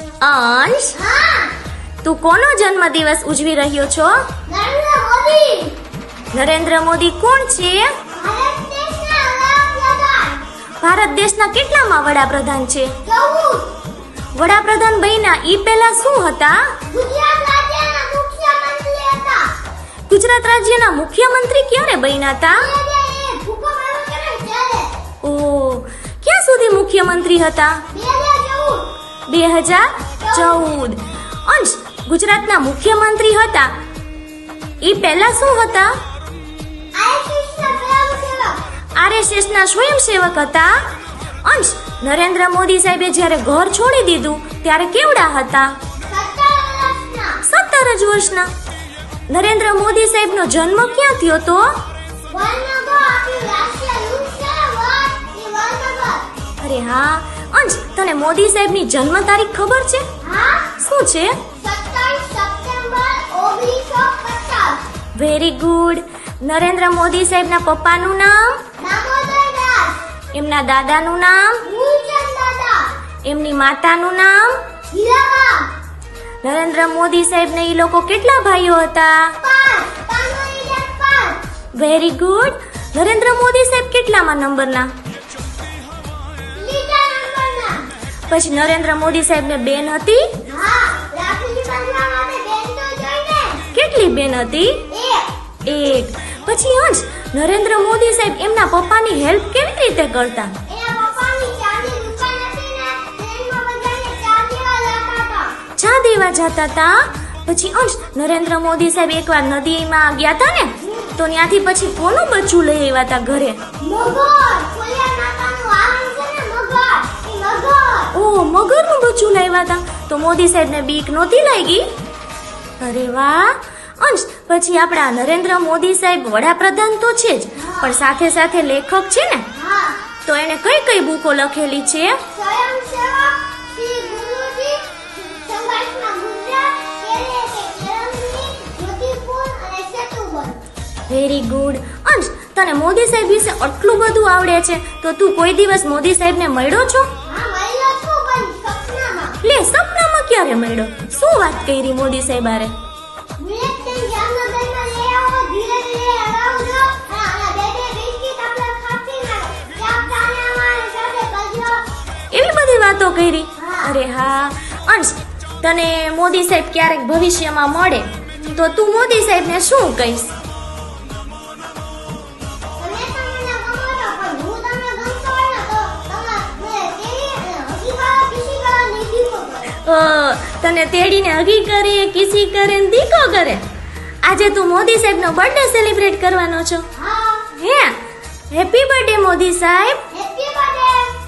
અંશ હા. તું કોનો જન્મદિવસ ઉજવી રહ્યો છો? નરેન્દ્ર મોદી. નરેન્દ્ર મોદી કોણ છે? ભારત દેશના કેટલામાં વડાપ્રધાન છે? વડાપ્રધાન બન્યા ઈ પહેલા શું હતા? ગુજરાત રાજ્યના મુખ્યમંત્રી હતા. ગુજરાત રાજ્યના મુખ્યમંત્રી ક્યારે બન્યા હતા? ઓ ક્યાં સુધી મુખ્યમંત્રી હતા? બે હજાર ચૌદ. અંશ, ગુજરાતના મુખ્યમંત્રી હતા. એ પહેલા શું હતા? આરએસએસના સ્વયંસેવક હતા. અંશ, નરેન્દ્ર મોદી સાહેબે જ્યારે ઘર છોડી દીધું, ત્યારે કેવડા હતા? સત્તર જ વર્ષના. નરેન્દ્ર મોદી સાહેબનો જન્મ ક્યાં થયો તો? અરે હા તને મોદી સાહેબની જન્મ તારીખ ખબર છે? શું છે? વેરી ગુડ નરેન્દ્ર મોદી સાહેબના પપ્પાનું નામ? એમના દાદાનું નામ? એમની માતાનું નામ? નરેન્દ્ર મોદી સાહેબને એ લોકો કેટલા ભાઈઓ હતા? વેરી ગુડ નરેન્દ્ર મોદી સાહેબ કેટલામાં નંબરના? પછી નરેન્દ્ર મોદી સાહેબને બેન હતી? કેટલી બેન હતી? એક. પછી અંશ નરેન્દ્ર મોદી સાહેબ એમના પપ્પાની હેલ્પ કેવી રીતે કરતા? ચા દેવા જતા હતા. પછી અંશ નરેન્દ્ર મોદી સાહેબ એકવાર નદીમાં ગયા હતા ને તો ત્યાંથી પછી કોનું બચ્ચું લઈ આવ્યા હતા ઘરે? મોદી સાહેબને બીક નહોતી લાગી? અરે વાહ! અંશ પછી આપણા નરેન્દ્ર મોદી સાહેબ વડાપ્રધાન તો છે જ પણ સાથે સાથે લેખક છે ને? તો એને કઈ કઈ બુકો લખેલી છે? વેરી ગુડ અંશ તને મોદી સાહેબ વિશે આટલું બધું આવડે છે તો તું કોઈ દિવસ મોદી સાહેબને મળ્યો છો? લે ક્યારે મળ્યો. શું વાત કરી મોદી સાહેબ હારે બુલેટિન જામનગરમાં લઈ આવો ધીરે ધીરે હલાવજો અને આના બે બે બિસ્કિટ આપણે ખાતી ના ચાપ ચાને અમારી સાથે કરજો એવી બધી વાતો કરી? અરે હા. અંશ તને મોદી સાહેબ ક્યારેક ભવિષ્યમાં મળે તો તું મોદી સાહેબને શું કહીશ? તને તેડીને હગી કરે કિસી કરે ને દીકો કરે. આજે તું મોદી સાહેબનો બર્થડે સેલિબ્રેટ કરવાનો છો. હા. હેપી બર્થડે મોદી સાહેબ. Happy birthday